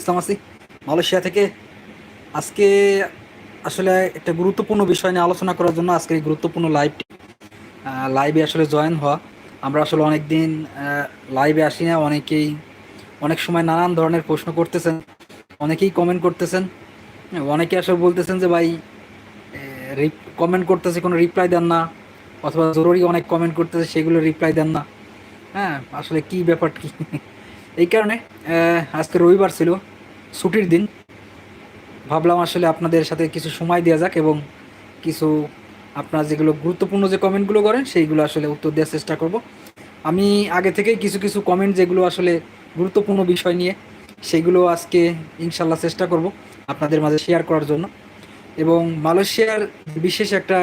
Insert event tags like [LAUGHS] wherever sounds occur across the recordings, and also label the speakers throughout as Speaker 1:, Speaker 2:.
Speaker 1: ইসলাম আছি মালয়েশিয়া থেকে আজকে আসলে একটা গুরুত্বপূর্ণ বিষয় নিয়ে আলোচনা করার জন্য আজকে এই গুরুত্বপূর্ণ লাইভটি লাইভে আসলে জয়েন হওয়া। আমরা আসলে অনেক দিন লাইভে আসি না, অনেকেই, অনেক সময় নানান ধরনের প্রশ্ন করতেছেন, অনেকেই কমেন্ট করতেছেন। অনেকে আসলে বলতেছেন যে, ভাই কমেন্ট করতেছে, কোনো রিপ্লাই দেন না, অথবা জরুরি অনেক কমেন্ট করতেছে, সেগুলো রিপ্লাই দেন না। হ্যাঁ আসলে কি ব্যাপার কি এই কারণে আজকে রবিবার ছিল, ছুটির দিন। ভাবলাম আসলে আপনাদের সাথে কিছু সময় দেওয়া যাক এবং কিছু আপনারা যেগুলো গুরুত্বপূর্ণ যে কমেন্টগুলো করেন, সেইগুলো আসলে উত্তর দেওয়ার চেষ্টা করব। আমি আগে থেকেই কিছু কিছু কমেন্ট যেগুলো আসলে গুরুত্বপূর্ণ বিষয় নিয়ে, সেগুলো আজকে ইনশাল্লাহ চেষ্টা করব আপনাদের মাঝে শেয়ার করার জন্য। এবং মালয়েশিয়ার বিশেষ একটা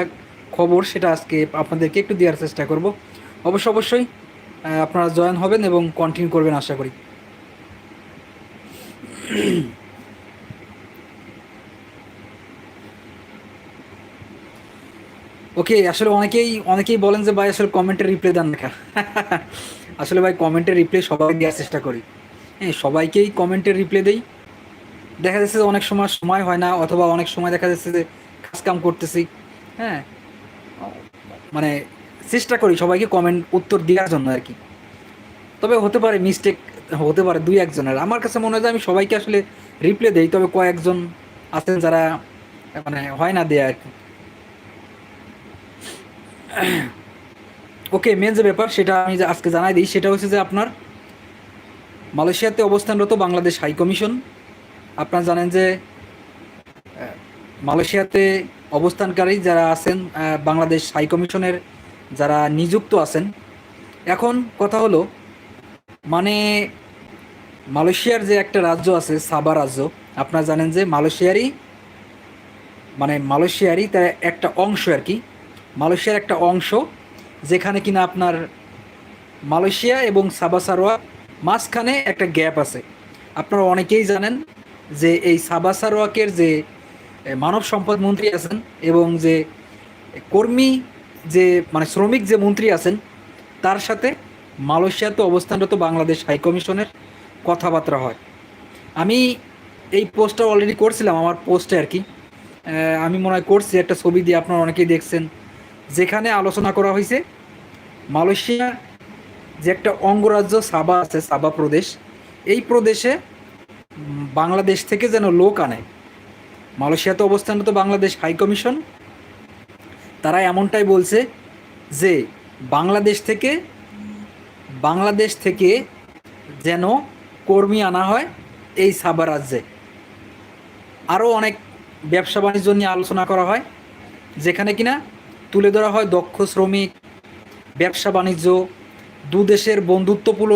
Speaker 1: খবর, সেটা আজকে আপনাদেরকে একটু দেওয়ার চেষ্টা করব। অবশ্য, অবশ্যই আপনারা জয়েন হবেন এবং কন্টিনিউ করবেন, আশা করি। [CLEARS THROAT] ওকে আসলে অনেকেই অনেকেই বলেন যে ভাই আসলে কমেন্টের রিপ্লাই দেন না [LAUGHS] আসলে ভাই কমেন্টের রিপ্লাই সবাই দেওয়ার চেষ্টা করি। হ্যাঁ সবাইকেই কমেন্টের রিপ্লাই দেই। দেখা যাচ্ছে যে অনেক সময় সময় হয় না, অথবা অনেক সময় দেখা যাচ্ছে যে কাজ কাম করতেছি। হ্যাঁ মানে চেষ্টা করি সবাইকে কমেন্ট উত্তর দেওয়ার জন্য আর কি। তবে হতে পারে মিস্টেক হতে পারে দুই একজনের। আমার কাছে মনে হয় যে আমি সবাইকে আসলে রিপ্লে দেই, তবে কয়েকজন আছেন যারা মানে হয় না দেয়া আর কি। [CLEARS THROAT] ওকে মেন যে ব্যাপার, সেটা আমি আজকে জানাই দিই, সেটা হচ্ছে যে আপনার মালয়েশিয়াতে অবস্থানরত বাংলাদেশ হাই কমিশন। আপনারা জানেন যে মালয়েশিয়াতে অবস্থানকারী যারা আছেন বাংলাদেশ হাই কমিশনের যারা নিযুক্ত আছেন। এখন কথা হলো মানে মালয়েশিয়ার যে একটা রাজ্য আছে, সাবা রাজ্য, আপনারা জানেন যে মালয়েশিয়ারই মানে মালয়েশিয়ারই তার একটা অংশ আর কি। মালয়েশিয়ার একটা অংশ, যেখানে কিনা আপনার মালয়েশিয়া এবং সাবা সারোয়া মাঝখানে একটা গ্যাপ আছে। আপনারা অনেকেই জানেন যে এই সাবা সারোয়াকের যে মানব সম্পদ মন্ত্রী আছেন এবং যে কর্মী যে মানে শ্রমিক যে মন্ত্রী আছেন, তার সাথে মালয়েশিয়াতে অবস্থানরত বাংলাদেশ হাই কমিশনের কথাবার্তা হয়। আমি এই পোস্টটা অলরেডি করছিলাম, আমার পোস্টে আর কি। আমি মনে হয় করছি, একটা ছবি দিয়ে আপনারা অনেকেই দেখছেন। যেখানে আলোচনা করা হয়েছে, মালয়েশিয়া যে একটা অঙ্গরাজ্য সাবা আছে, সাবা প্রদেশ, এই প্রদেশে বাংলাদেশ থেকে যেন লোক আনে। মালয়েশিয়াতে অবস্থানরত বাংলাদেশ হাই কমিশন, তারা এমনটাই বলছে যে, বাংলাদেশ থেকে বাংলাদেশ থেকে যেন কর্মী আনা হয় এই সাবা রাজ্যে। আরও অনেক ব্যবসা বাণিজ্য নিয়ে আলোচনা করা হয়, যেখানে কিনা তুলে ধরা হয় দক্ষ শ্রমিক, ব্যবসা বাণিজ্য, দু দেশের বন্ধুত্বপূর্ণ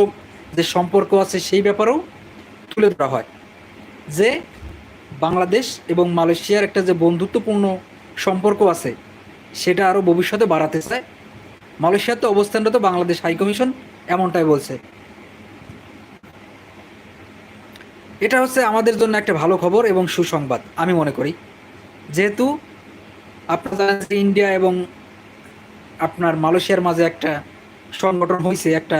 Speaker 1: যে সম্পর্ক আছে সেই ব্যাপারেও তুলে ধরা হয়, যে বাংলাদেশ এবং মালয়েশিয়ার একটা যে বন্ধুত্বপূর্ণ সম্পর্ক আছে, সেটা আরও ভবিষ্যতে বাড়াতে চায়। মালয়েশিয়াতে অবস্থানরত বাংলাদেশ হাইকমিশন এমনটাই বলছে। এটা হচ্ছে আমাদের জন্য একটা ভালো খবর এবং সুসংবাদ, আমি মনে করি। যেহেতু আপনারা ইন্ডিয়া এবং আপনার মালয়েশিয়ার মাঝে একটা সংগঠন হয়েছে একটা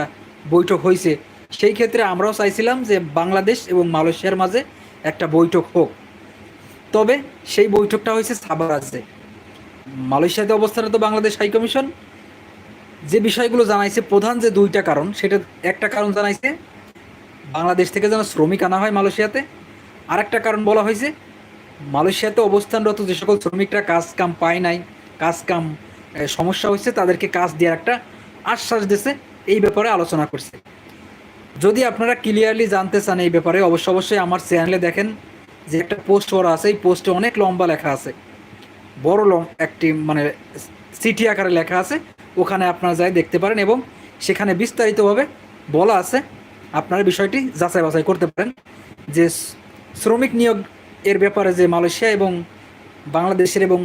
Speaker 1: বৈঠক হয়েছে সেই ক্ষেত্রে আমরাও চাইছিলাম যে বাংলাদেশ এবং মালয়েশিয়ার মাঝে একটা বৈঠক হোক। তবে সেই বৈঠকটা হয়েছে সাবা রাজ্যে। মালয়েশিয়াতে অবস্থানরত বাংলাদেশ হাই কমিশন যে বিষয়গুলো জানাইছে, প্রধান যে দুইটা কারণ, সেটা একটা কারণ জানাইছে বাংলাদেশ থেকে যেন শ্রমিক আনা হয় মালয়েশিয়াতে, আরেকটা কারণ বলা হয়েছে, মালয়েশিয়াতে অবস্থানরত যে সকল শ্রমিকরা কাজ কাম পায় নাই, কাজ কাম সমস্যা হয়েছে, তাদেরকে কাজ দেওয়ার একটা আশ্বাস দিয়েছে, এই ব্যাপারে আলোচনা করছে। যদি আপনারা ক্লিয়ারলি জানতে চান এই ব্যাপারে, অবশ্য অবশ্যই আমার চ্যানেলে দেখেন যে একটা পোস্ট করা আছে, এই পোস্টে অনেক লম্বা লেখা আছে। বড় লং, একটি মানে সিটি আকারে লেখা আছে, ওখানে আপনারা যাই দেখতে পারেন এবং সেখানে বিস্তারিতভাবে বলা আছে। আপনারা বিষয়টি যাচাই বাছাই করতে পারেন যে শ্রমিক নিয়োগ এর ব্যাপারে যে মালয়েশিয়া এবং বাংলাদেশের এবং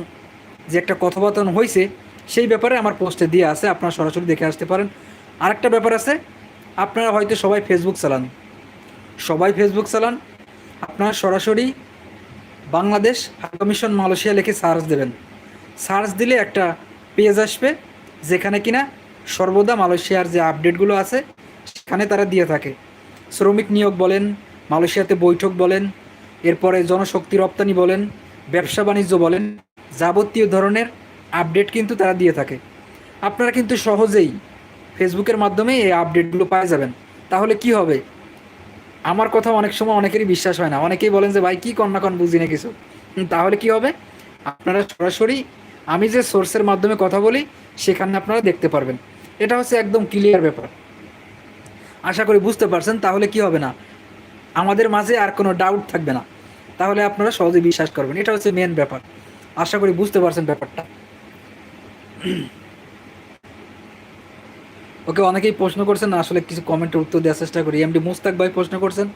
Speaker 1: যে একটা কথাবার্তা হয়েছে সেই ব্যাপারে আমার পোস্টে দিয়ে আছে, আপনারা সরাসরি দেখে আসতে পারেন। আরেকটা ব্যাপার আছে, আপনারা হয়তো সবাই ফেসবুক চালান। সবাই ফেসবুক চালান, আপনারা সরাসরি বাংলাদেশ হাই কমিশন মালয়েশিয়া লিখে সার্চ দেবেন। সার্চ দিলে একটা পেজ আসবে, যেখানে কিনা সর্বদা মালয়েশিয়ার যে আপডেটগুলো আছে সেখানে তারা দিয়ে থাকে। শ্রমিক নিয়োগ বলেন, মালয়েশিয়াতে বৈঠক বলেন, এরপরে জনশক্তি রপ্তানি বলেন, ব্যবসা বাণিজ্য বলেন, যাবতীয় ধরনের আপডেট কিন্তু তারা দিয়ে থাকে। আপনারা কিন্তু সহজেই ফেসবুকের মাধ্যমে এই আপডেটগুলো পাওয়া যাবেন। তাহলে কি হবে? আমার কথা অনেক সময় অনেকেরই বিশ্বাস হয় না। অনেকেই বলেন যে, ভাই, কি কন্যা কন বুঝি না কিছু? তাহলে কি হবে? আপনারা সরাসরি আমি যে সোর্সের মাধ্যমে কথা বলি, সেখানে আপনারা দেখতে পারবেন। এটা হচ্ছে একদম ক্লিয়ার ব্যাপার। আশা করি বুঝতে পারছেন, তাহলে কি হবে না? আমাদের মাঝে আর কোনো ডাউট থাকবে না। তাহলে আপনারা সহজে বিশ্বাস করবেন। এটা হচ্ছে মেন ব্যাপার। আশা করি বুঝতে পারছেন ব্যাপারটা। ওকে, অনেকেই প্রশ্ন করছেন, আসলে কিছু কমেন্টের উত্তর দেওয়ার চেষ্টা করি। এমডি মুস্তাক ভাই প্রশ্ন করছেন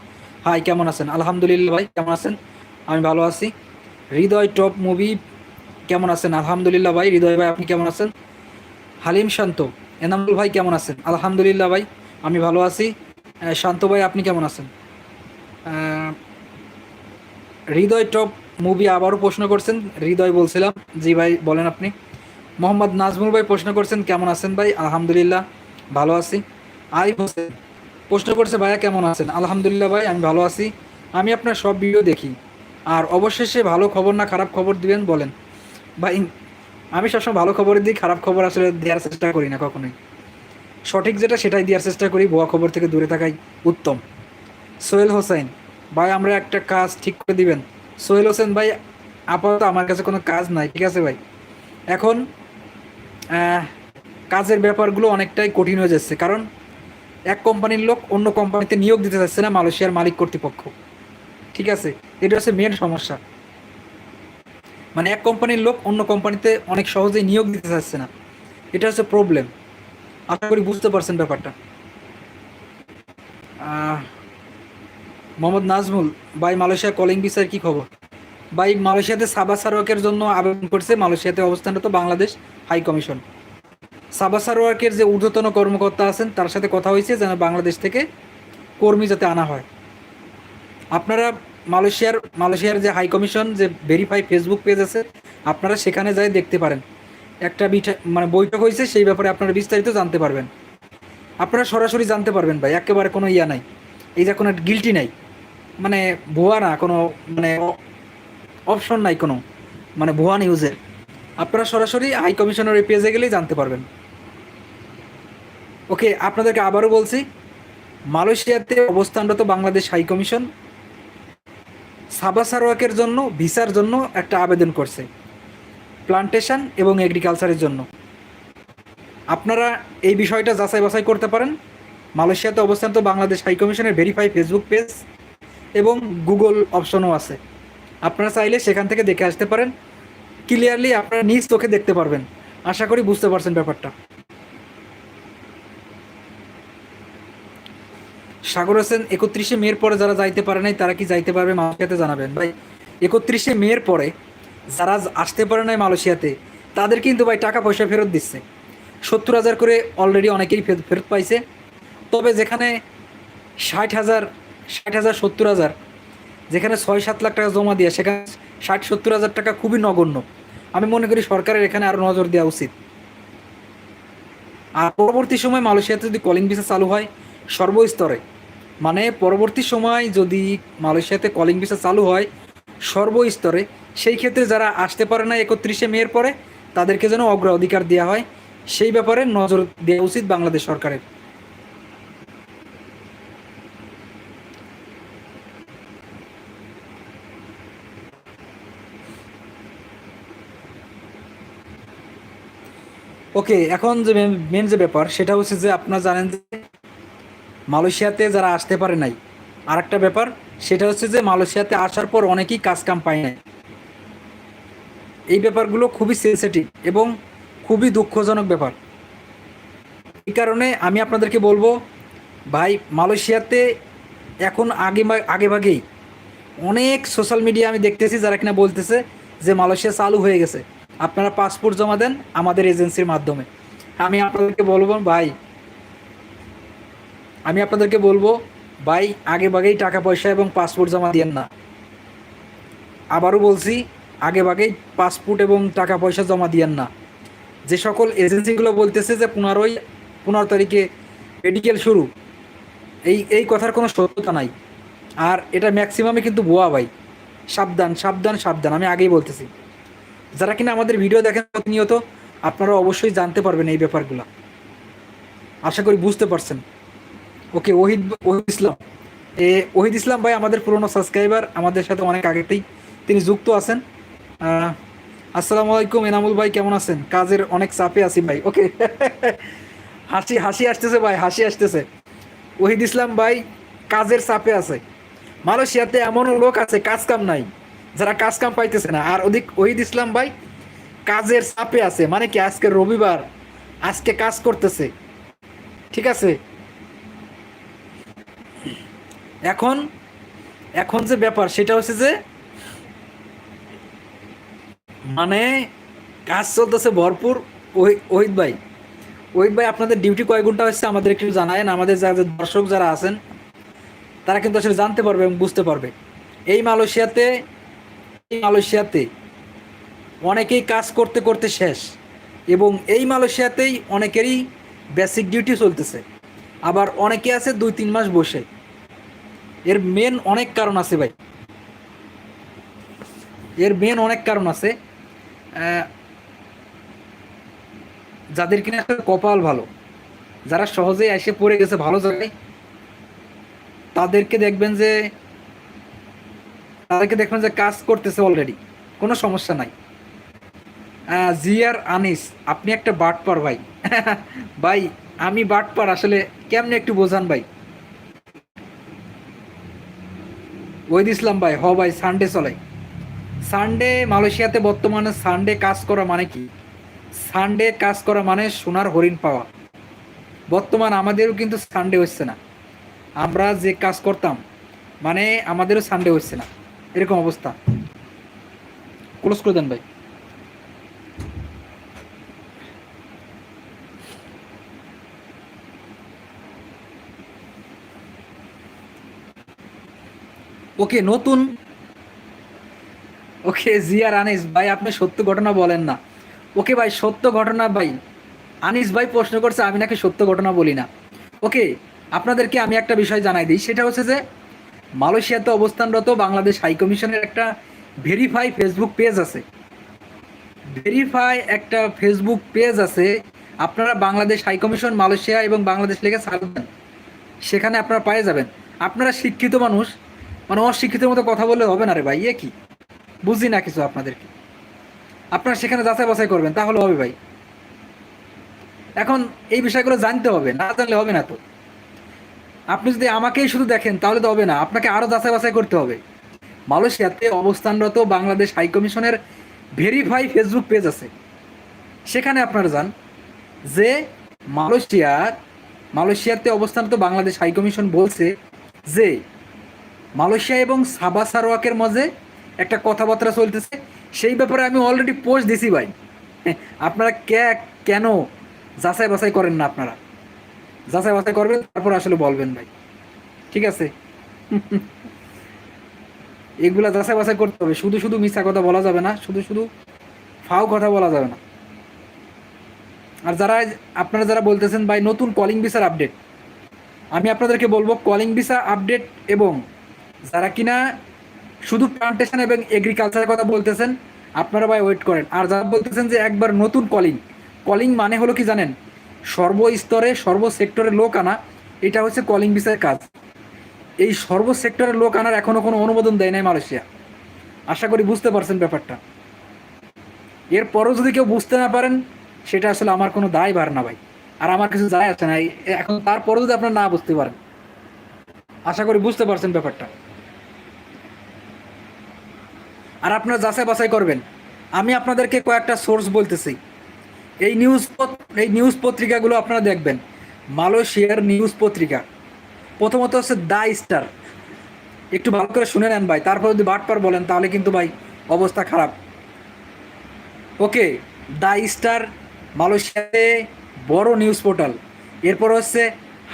Speaker 1: হাই কেমন আছেন? আলহামদুলিল্লাহ ভাই, কেমন আছেন? আমি ভালো আছি। হৃদয় টপ মুভি, কেমন আছেন? আলহামদুলিল্লাহ ভাই, হৃদয় ভাই, আপনি কেমন আছেন? হালিম শান্ত, এনামুল ভাই, কেমন আছেন? আলহামদুলিল্লাহ ভাই। আমি ভালো আছি। শান্ত ভাই, আপনি কেমন আছেন? হৃদয় টপ মুভি আবারও প্রশ্ন করছেন। হৃদয় বলছিলাম। জি ভাই, বলেন আপনি। মোহাম্মদ নাজমুল ভাই প্রশ্ন করছেন, কেমন আছেন ভাই? আলহামদুলিল্লাহ, ভালো আছি। আই হোসেন প্রশ্ন করছে, ভাইয়া কেমন আছেন? আলহামদুলিল্লাহ ভাই, আমি ভালো আছি। আমি আপনার সব ভিডিও দেখি। আর অবশেষে ভালো খবর না খারাপ খবর দিবেন, বলেন। ভাই, আমি সবসময় ভালো খবর দিই, খারাপ খবর আসলে দেওয়ার চেষ্টা করি না কখনোই। সঠিক যেটা সেটাই দেওয়ার চেষ্টা করি, ভুয়া খবর থেকে দূরে থাকাই উত্তম। সোহেল হোসেন, ভাই, আমরা একটা কাজ ঠিক করে দিবেন। সোহেল হোসেন ভাই, আপাতত আমার কাছে কোনো কাজ নাই, ঠিক আছে ভাই? এখন কাজের ব্যাপারগুলো অনেকটাই কঠিন হয়ে যাচ্ছে। কারণ, এক কোম্পানির লোক অন্য কোম্পানিতে নিয়োগ দিতে চাচ্ছে না মালয়েশিয়ার মালিক কর্তৃপক্ষ। ঠিক আছে? এটা হচ্ছে মেন সমস্যা। মানে এক কোম্পানির লোক অন্য কোম্পানিতে অনেক সহজেই নিয়োগ দিতে চাচ্ছে না। এটা হচ্ছে প্রবলেম আশা করি বুঝতে পারছেন ব্যাপারটা। মোহাম্মদ নাজমুল, ভাই মালয়েশিয়া কলিং ভিসার কি খবর? ভাই, মালয়েশিয়াতে সাবা সারোয়াকের জন্য আবেদন করছে। মালয়েশিয়াতে অবস্থানরত বাংলাদেশ হাই কমিশন সাবা সারোয়াকের যে ঊর্ধ্বতন কর্মকর্তা আছেন, তার সাথে কথা হয়েছে যেন বাংলাদেশ থেকে কর্মী যাতে আনা হয়। আপনারা মালয়েশিয়ার মালয়েশিয়ার যে হাই কমিশন যে ভেরিফাই ফেসবুক পেজ আছে, আপনারা সেখানে যাই দেখতে পারেন। একটা মানে বৈঠক হয়েছে, সেই ব্যাপারে আপনারা বিস্তারিত জানতে পারবেন। আপনারা সরাসরি জানতে পারবেন ভাই, একেবারে কোনো ইয়া নাই। এই যে কোনো গিলটি নাই। মানে ভুয়া না, কোনো মানে অপশন নাই কোনো। মানে ভুয়া নিউজের আপনারা সরাসরি হাই কমিশনের পেজে গেলেই জানতে পারবেন। ওকে আপনাদেরকে আবারও বলছি, মালয়েশিয়াতে অবস্থানরত বাংলাদেশ হাই কমিশন সাবা সারোয়াকের জন্য, ভিসার জন্য একটা আবেদন করছে। প্লান্টেশন এবং এগ্রিকালচারের জন্য। আপনারা এই বিষয়টা যাচাই বাছাই করতে পারেন। মালয়েশিয়াতে অবস্থান তো বাংলাদেশ হাইকমিশনের ভেরিফাই ফেসবুক পেজ এবং গুগল অপশনও আছে। আপনারা চাইলে সেখান থেকে দেখে আসতে পারেন। ক্লিয়ারলি আপনারা নিজ চোখে দেখতে পারবেন। আশা করি বুঝতে পারছেন ব্যাপারটা। সাগর হোসেন, একত্রিশে মেয়ের পরে যারা যাইতে পারে নাই, তারা কি যাইতে পারবে মালয়েশিয়াতে জানাবেন। ভাই, একত্রিশে মেয়ের পরে যারা আসতে পারে নাই মালয়েশিয়াতে, তাদের কিন্তু ভাই টাকা পয়সা ফেরত দিচ্ছে। সত্তর হাজার করে অলরেডি অনেকেই ফেরত পাইছে। তবে যেখানে ষাট হাজার ষাট হাজার, সত্তর হাজার, যেখানে ছয়, সাত লাখ টাকা জমা দিয়ে, সেখানে ষাট, সত্তর হাজার টাকা খুবই নগণ্য। আমি মনে করি সরকারের এখানে আরও নজর দেওয়া উচিত। আর পরবর্তী সময় মালয়েশিয়াতে যদি কলিং ভিসা চালু হয়, সর্বস্তরে মানে পরবর্তী সময় যদি মালয়েশিয়াতে কলিং ভিসা চালু হয়, সর্বস্তরে সেই ক্ষেত্রে যারা আসতে পারে না একত্রিশে মেয়ের পরে, তাদেরকে যেন অগ্রাধিকার দেওয়া হয়। সেই ব্যাপারে নজর দেওয়া উচিত বাংলাদেশ সরকারের। ওকে, এখন যে মেন যে ব্যাপার, সেটা হচ্ছে যে আপনারা জানেন যে মালয়েশিয়াতে যারা আসতে পারে নাই আর একটা ব্যাপার, সেটা হচ্ছে যে মালয়েশিয়াতে আসার পর অনেকেই কাজ কাম পায় নাই। এই ব্যাপারগুলো খুবই সেন্সিটিভ এবং খুবই দুঃখজনক ব্যাপার। এই কারণে আমি আপনাদেরকে বলব, ভাই, মালয়েশিয়াতে এখন আগে আগে ভাগেই অনেক সোশ্যাল মিডিয়া আমি দেখতেছি যারা কিনা বলতেছে যে মালয়েশিয়া চালু হয়ে গেছে। আপনারা পাসপোর্ট জমা দেন আমাদের এজেন্সির মাধ্যমে। আমি আপনাদেরকে বলব, ভাই, আমি আপনাদেরকে বলব, ভাই, আগে ভাগেই টাকা পয়সা এবং পাসপোর্ট জমা দিয়েন না। আবারও বলছি আগে ভাগেই পাসপোর্ট এবং টাকা পয়সা জমা দিয়েন না। যে সকল এজেন্সিগুলো বলতেছে যে পনেরোই, পনেরো তারিখে মেডিকেল শুরু, এই এই কথার কোনো সত্যতা নাই। আর এটা ম্যাক্সিমামে কিন্তু বোয়া ভাই। সাবধান সাবধান সাবধান, আমি আগেই বলতেছি। যারা কিনা আমাদের ভিডিও দেখেন প্রতিনিয়ত, আপনারা অবশ্যই জানতে পারবেন এই ব্যাপারগুলো। আশা করি বুঝতে পারছেন। ওকে, ওহিদ ওহিদ ইসলাম। এ, ওহিদ ইসলাম ভাই আমাদের পুরনো সাবস্ক্রাইবার আমাদের সাথে অনেক আগেতেই তিনি যুক্ত আছেন। আসসালামু আলাইকুম, এনামুল ভাই, কেমন আছেন? কাজের অনেক চাপে আছি ভাই, ওকে? [LAUGHS] হাসি হাসি আসতেছে ভাই, হাসি আসতেছে। ওহিদ ইসলাম ভাই, কাজের চাপে আছে। মালয়েশিয়াতে এমন লোক আছে, কাজ কাম নাই, যারা কাজ কাম পাইতেছে না। আর ওদিক ওহিদ ইসলাম ভাই, কাজের চাপে আছে মানে কি আজকে রবিবার, আজকে কাজ করতেছে। ঠিক আছে? এখন এখন যে ব্যাপার, সেটা হচ্ছে যে মানে কাজ চলতেছে ভরপুর। ওহি- ওহিদ ভাই। ওহিদ ভাই, আপনাদের ডিউটি কয় ঘণ্টা হচ্ছে আমাদের একটু জানায়েন। আমাদের যারা দর্শক যারা আছেন, তারা কিন্তু আসলে জানতে পারবে এবং বুঝতে পারবে। এই মালয়েশিয়াতে এই মালয়েশিয়াতে অনেকেই কাজ করতে করতে শেষ এবং এই মালয়েশিয়াতেই অনেকেরই বেসিক ডিউটি চলতেছে। আবার অনেকে আছে দুই, তিন মাস বসে। এর মেন অনেক কারণ আছে ভাই। এর মেন অনেক কারণ আছে। যাদের কিনা কপাল ভালো, যারা সহজেই এসে পড়ে গেছে ভালো জায়গায়, তাদেরকে দেখবেন যে, তাদেরকে দেখবেন যে কাজ করতেছে অলরেডি কোনো সমস্যা নাই। জিয়ার আনিস, আপনি একটা বাট বাটপার ভাই। [LAUGHS] ভাই, আমি বাট বাটপার, আসলে কেমনে একটু বোঝান ভাই? ওহিদ ইসলাম ভাই, হ ভাই সানডে চলে। সানডে মালয়েশিয়াতে বর্তমানে সানডে কাজ করা মানে কি? সানডে কাজ করা মানে সোনার হরিণ পাওয়া। বর্তমান আমাদেরও কিন্তু সানডে হচ্ছে না। আমরা যে কাজ করতাম মানে আমাদেরও সানডে হচ্ছে না। এরকম অবস্থা। ক্লোজ করে দেন ভাই। ওকে নতুন ওকে জিয়ার আনিস ভাই, আপনি সত্য ঘটনা বলেন না। ওকে ভাই, সত্য ঘটনা ভাই, আনিস ভাই প্রশ্ন করছে, আমি নাকি সত্য ঘটনা বলি না। ওকে, আপনাদেরকে আমি একটা বিষয় জানাই দিই, সেটা হচ্ছে যে, মালয়েশিয়াতে অবস্থানরত বাংলাদেশ হাই কমিশনের একটা ভেরিফাই ফেসবুক পেজ আছে। ভেরিফাই একটা ফেসবুক পেজ আছে, আপনারা বাংলাদেশ হাই কমিশন, মালয়েশিয়া এবং বাংলাদেশ লেগে সার্চ দেন। সেখানে আপনারা পেয়ে যাবেন। আপনারা শিক্ষিত মানুষ মানে অশিক্ষিতের মতো কথা বললে হবে না রে ভাই, এ কি? বুঝি না কিছু আপনাদেরকে। আপনারা সেখানে যাচাই বাছাই করবেন, তাহলে হবে ভাই। এখন এই বিষয়গুলো জানতে হবে, না জানলে হবে না তো। আপনি যদি আমাকেই শুধু দেখেন, তাহলে তো হবে না। আপনাকে আরও যাচাই বাছাই করতে হবে। মালয়েশিয়াতে অবস্থানরত বাংলাদেশ হাই কমিশনের ভেরিফাই ফেসবুক পেজ আছে। সেখানে আপনারা যান যে মালয়েশিয়ার মালয়েশিয়াতে অবস্থানরত বাংলাদেশ হাইকমিশন বলছে যে মালয়েশিয়া এবং সাবা সারোয়াকের মাঝে একটা কথাবার্তা চলতেছে, সেই ব্যাপারে আমি অলরেডি পোস্ট দিছি ভাই। আপনারা কে, কেন যাচাই বাছাই করেন না আপনারা? যাচাই বাছাই করবেন, তারপর আসলে বলবেন ভাই। ঠিক আছে? এগুলা যাচাই বাছাই করতে হবে। শুধু শুধু মিথ্যা কথা বলা যাবে না, শুধু শুধু ফাও কথা বলা যাবে না। আর যারা, আপনারা যারা বলতেছেন, ভাই, নতুন কলিং ভিসার আপডেট আমি আপনাদেরকে বলব কলিং ভিসা আপডেট এবং যারা কিনা শুধু প্লান্টেশন এবং এগ্রিকালচারের কথা বলতেছেন, আপনারা ভাই ওয়েট করেন। আর যারা বলতেছেন যে একবার নতুন কলিং কলিং মানে হলো কি জানেন? সর্বস্তরে সর্ব সেক্টরের লোক আনা, এটা হচ্ছে কলিং ভিসার কাজ। এই সর্ব সেক্টরের লোক আনার এখনও কোনো অনুমোদন দেয় নাই মালয়েশিয়া। আশা করি বুঝতে পারছেন ব্যাপারটা। এরপরও যদি কেউ বুঝতে না পারেন, সেটা আসলে আমার কোনো দায় ভার না ভাই। আর আমার কিছু যায় আসে না। এখন তারপরেও যদি আপনারা না বুঝতে পারেন, আশা করি বুঝতে পারছেন ব্যাপারটা। আর আপনারা যাচাই বাছাই করবেন। আমি আপনাদেরকে কয়েকটা সোর্স বলতেছি। এই নিউজ এই নিউজ পত্রিকাগুলো আপনারা দেখবেন। মালয়েশিয়ার নিউজ পত্রিকা। প্রথমত হচ্ছে দা স্টার। একটু ভালো করে শুনে নেন ভাই, তারপর যদি বাটপার বলেন তাহলে কিন্তু ভাই অবস্থা খারাপ। ওকে দা স্টার মালয়েশিয়াতে বড় নিউজ পোর্টাল এরপর হচ্ছে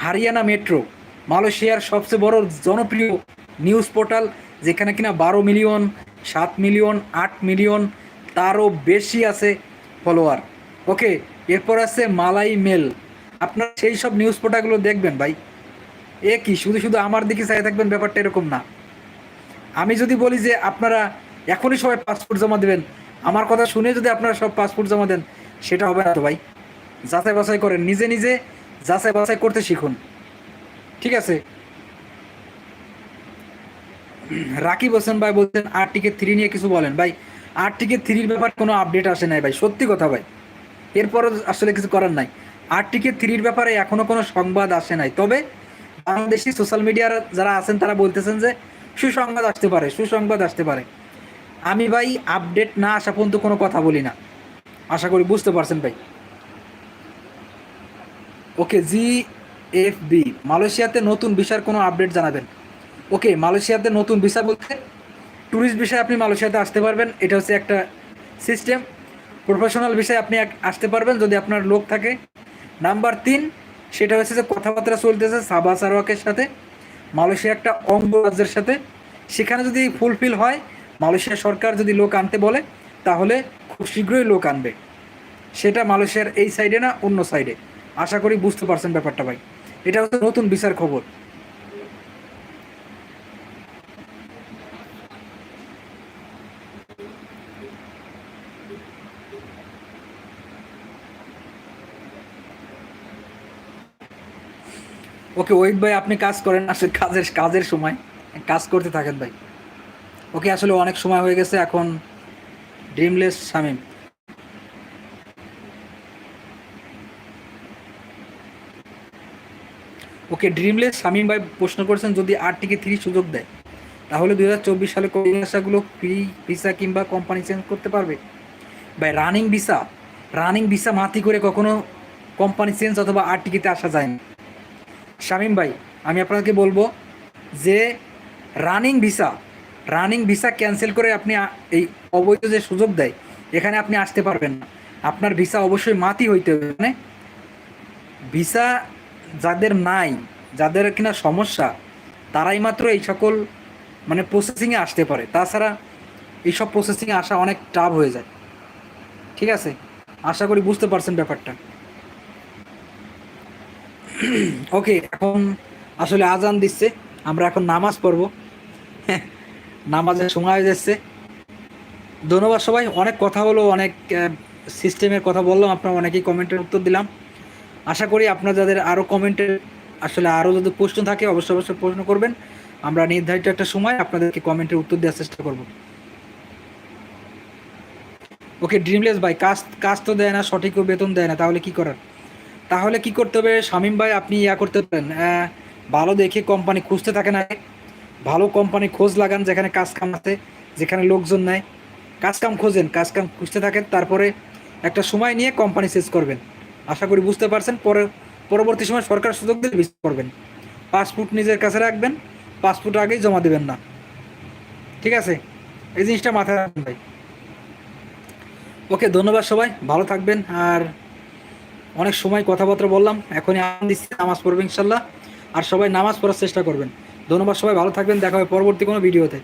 Speaker 1: হারিয়ানা মেট্রো মালয়েশিয়ার সবচেয়ে বড় জনপ্রিয় নিউজ পোর্টাল যেখানে কিনা বারো মিলিয়ন সাত মিলিয়ন, আট মিলিয়ন, তারও বেশি আছে ফলোয়ার ওকে এরপর আছে মালাই মেল। আপনারা সেই সব নিউজ পোর্টালগুলো দেখবেন ভাই। এ কি, শুধু শুধু আমার দিকে চাই থাকবেন ব্যাপারটা এরকম না। আমি যদি বলি যে আপনারা এখনই সবাই পাসপোর্ট জমা দেবেন, আমার কথা শুনে যদি আপনারা সব পাসপোর্ট জমা দেন, সেটা হবে না তো ভাই। যাচাই বাছাই করেন, নিজে নিজে যাচাই বাছাই করতে শিখুন। ঠিক আছে? রাকিব হোসেন ভাই বলছেন আর টিকে থ্রি নিয়ে কিছু বলেন। ভাই আর টিকে থ্রির ব্যাপার কোনো আপডেট আসে নাই ভাই, সত্যি কথা ভাই। এরপরও আসলে কিছু করার নাই। আর টিকে থ্রির ব্যাপারে এখনও কোনো সংবাদ আসে নাই। তবে বাংলাদেশি সোশ্যাল মিডিয়ার যারা আছেন, তারা বলতেছেন যে, সুসংবাদ আসতে পারে, সুসংবাদ আসতে পারে। আমি ভাই আপডেট না আসা পর্যন্ত কোনো কথা বলি না। আশা করি বুঝতে পারছেন ভাই। ওকে জি এফ বি মালয়েশিয়াতে নতুন বিষয়ের কোনো আপডেট জানাবেন? ওকে, মালয়েশিয়াতে নতুন ভিসা বলতে ট্যুরিস্ট বিষয়ে আপনি মালয়েশিয়াতে আসতে পারবেন। এটা হচ্ছে একটা সিস্টেম প্রফেশনাল বিষয়ে আপনি আসতে পারবেন যদি আপনার লোক থাকে। নাম্বার তিন, সেটা হচ্ছে যে কথাবার্তা চলতেছে সাবা সারোয়াকের সাথে। মালয়েশিয়া একটা অঙ্গ রাজ্যের সাথে। সেখানে যদি ফুলফিল হয়, মালয়েশিয়া সরকার যদি লোক আনতে বলে, তাহলে খুব শীঘ্রই লোক আনবে। সেটা মালয়েশিয়ার এই সাইডে না, অন্য সাইডে আশা করি বুঝতে পারছেন ব্যাপারটা ভাই। এটা হচ্ছে নতুন বিচার খবর। ওকে ওয়েট ভাই, আপনি কাজ করেন আসলে কাজের কাজের সময়। কাজ করতে থাকেন ভাই। ওকে আসলে অনেক সময় হয়ে গেছে এখন। ড্রিমলেস শামিম। ওকে ড্রিমলেস শামিম ভাই প্রশ্ন করেছেন, যদি আর টিকে থ্রি সুযোগ দেয়, তাহলে দু হাজার চব্বিশ সালে কোন ফ্রি ভিসা কিংবা কোম্পানি চেঞ্জ করতে পারবে? ভাই রানিং ভিসা রানিং ভিসা মাতি করে কখনো কোম্পানি চেঞ্জ অথবা আর টিকিতে আসা যায় না। শামিম ভাই, আমি আপনাকে বলব যে running visa running visa cancel করে আপনি এই অবৈধ যে সুযোগ দেয়, এখানে আপনি আসতে পারবেন না। আপনার ভিসা অবশ্যই মাতি হইতে হবে। মানে ভিসা যাদের নাই, যাদের কিনা সমস্যা, তারাই মাত্র এই সকল মানে প্রসেসিংয়ে আসতে পারে। তাছাড়া এইসব প্রসেসিংয়ে আসা অনেক টাফ হয়ে যায়। ঠিক আছে? আশা করি বুঝতে পারছেন ব্যাপারটা। [CLEARS THROAT] ওকে এখন আসলে আজান দিচ্ছে, আমরা এখন নামাজ পড়ব। [LAUGHS] নামাজের সময় যাচ্ছে। ধন্যবাদ সবাই, অনেক কথা হলো, অনেক সিস্টেমের কথা বললাম, আপনার অনেকেই কমেন্টের উত্তর দিলাম। আশা করি আপনার যাদের আরও কমেন্টের আসলে আরও যদি প্রশ্ন থাকে, অবশ্যই অবশ্যই প্রশ্ন করবেন। আমরা নির্ধারিত একটা সময় আপনাদেরকে কমেন্টের উত্তর দেওয়ার চেষ্টা করব। ওকে ড্রিমলেস ভাই, কাজ কাজ তো দেয় না সঠিক বেতন দেয় না, তাহলে কি করার? তাহলে কি করতে হবে? শামীম ভাই, আপনি ইয়া করতে পারেন। ভালো দেখে কোম্পানি খুঁজতে থাকেন আগে। ভালো কোম্পানি খোঁজ লাগান, যেখানে কাজ কাম আছে, যেখানে লোকজন নেয় কাজ কাম খোঁজেন, কাজ কাম খুঁজতে থাকেন, তারপরে একটা সময় নিয়ে কোম্পানি শেষ করবেন। আশা করি বুঝতে পারছেন, পরে, পরবর্তী সময় সরকার সুযোগ দিলে ভিসা করবেন। পাসপোর্ট নিজের কাছে রাখবেন পাসপোর্ট আগেই জমা দেবেন না। ঠিক আছে? এই জিনিসটা মাথায় রাখবেন ভাই। ওকে, ধন্যবাদ সবাই, ভালো থাকবেন, আর অনেক সময় কথাবার্তা বললাম, এখনই আনন্দ দিচ্ছি, নামাজ পড়বে ইনশাল্লাহ। আর সবাই নামাজ পড়ার চেষ্টা করবেন। ধন্যবাদ সবাই, ভালো থাকবেন, দেখা হবে পরবর্তী কোনো ভিডিওতে।